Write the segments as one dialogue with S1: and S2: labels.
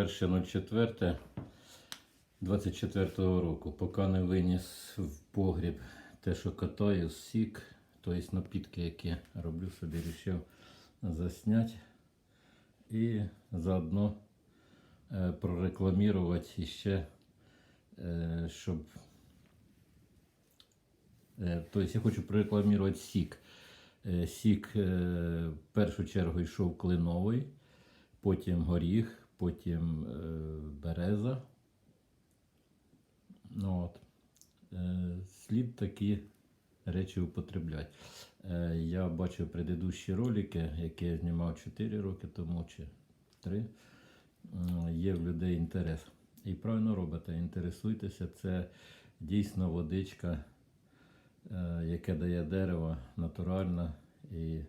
S1: 1.04 24 року, поки не виніс в погріб те, що катаю, сік, тобто напітки, які роблю собі, вирішив засняти і заодно е, прорекламувати ще, е, щоб. Е, тобто я хочу прорекламувати сік. Е, Сік е, в першу чергу йшов кленовий, потім горіх, потім е, береза. Ну, от. Е, Слід такі речі употребляти. Е, Я бачив предыдущі ролики, які я знімав 4 роки тому чи 3. Є в людей інтерес. І правильно робите, інтересуйтеся, це дійсно водичка, е, яке дає дерево, натуральна. І,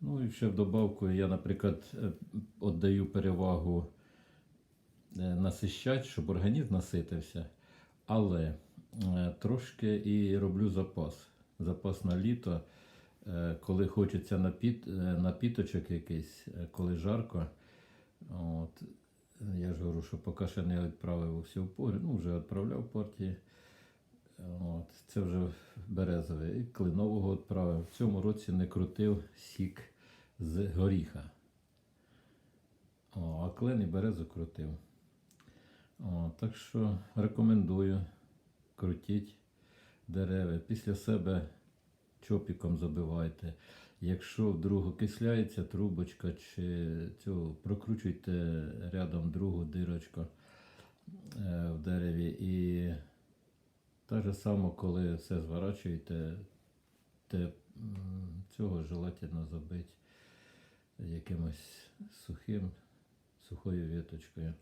S1: ну, і ще в добавку я, наприклад, е, віддаю перевагу е, насищать, щоб організм наситився, але е, трошки і роблю запас. Запас на літо, е, коли хочеться напіт, е, напіточок якийсь, е, коли жарко. От, я ж говорю, що поки ще не відправив усі в погріб, ну вже відправляв партії. От, це вже березовий. І кленового відправив. В цьому році не крутив сік з горіха. О, а клен і березу крутив. О, так що рекомендую крутіть дерева. Після себе чопіком забивайте. Якщо вдруг окисляється трубочка чи цю, прокручуйте рядом другу дирочку е, в дереві. І так же само, коли все зворачуєте, те, цього желательно забити якимось сухим, сухою віточкою.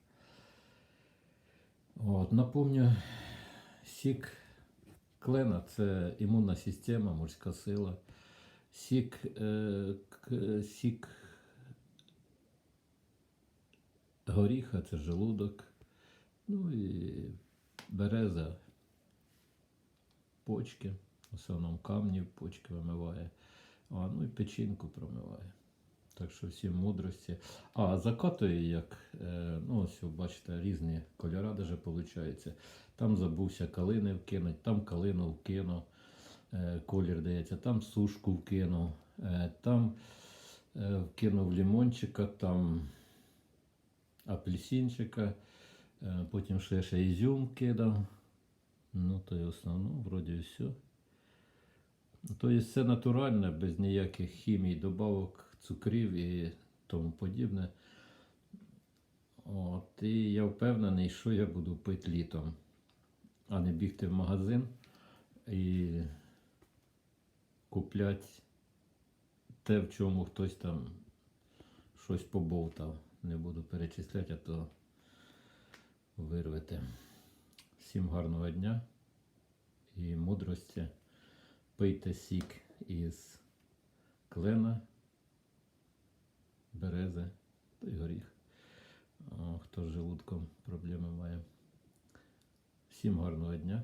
S1: От, напомню, сік клена це імунна система, морська сила. Сік, е, к- сік горіха це желудок. Ну і береза почки, в основному камні почки вимиває, а, ну і печінку промиває. Так що всі мудрості. А закатує як, е, ну ось бачите, різні кольори даже виходить. Там забувся калини вкинуть, там калину вкинув, е, колір дається, там сушку вкинув, е, там вкинув лимончика, там апельсинчика, потім ще, ще ізюм кидав. Ну, то й основно, вроді все. Тобто все натуральне, без ніяких хімій, добавок, цукрів і тому подібне. От, і я впевнений, що я буду пити літом, а не бігти в магазин і купляти те, в чому хтось там щось побовтав. Не буду перечисляти, а то вирвете. Всім гарного дня і мудрості. Пийте сік із клена, берези та й горіх. Хто з желудком проблеми має. Всім гарного дня.